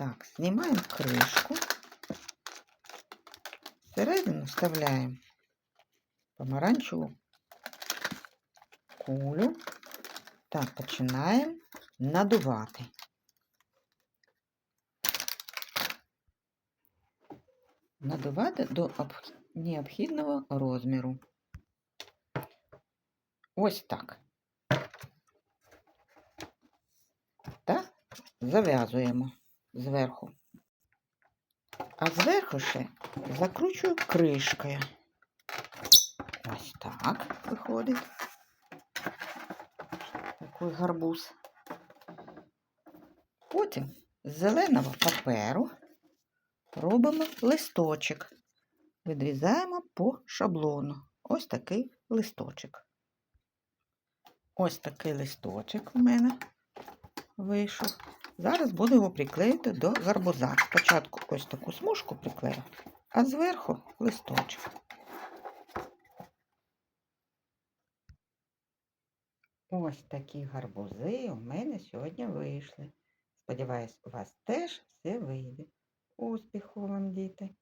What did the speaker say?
Так, знімаємо кришку. Всередину вставляємо помаранчеву кулю та починаємо надувати. Надувати до необхідного розміру. Ось так. Та зав'язуємо зверху. А зверху ще закручую кришкою. Ось так виходить. Такий гарбуз. Потім з зеленого паперу робимо листочок. Відрізаємо по шаблону. Ось такий листочок. Ось такий листочок у мене вийшов. Зараз буду його приклеїти до гарбуза. Спочатку ось таку смужку приклею, а зверху листочок. Ось такі гарбузи у мене сьогодні вийшли. Сподіваюсь, у вас теж все вийде. Успіху вам, діти!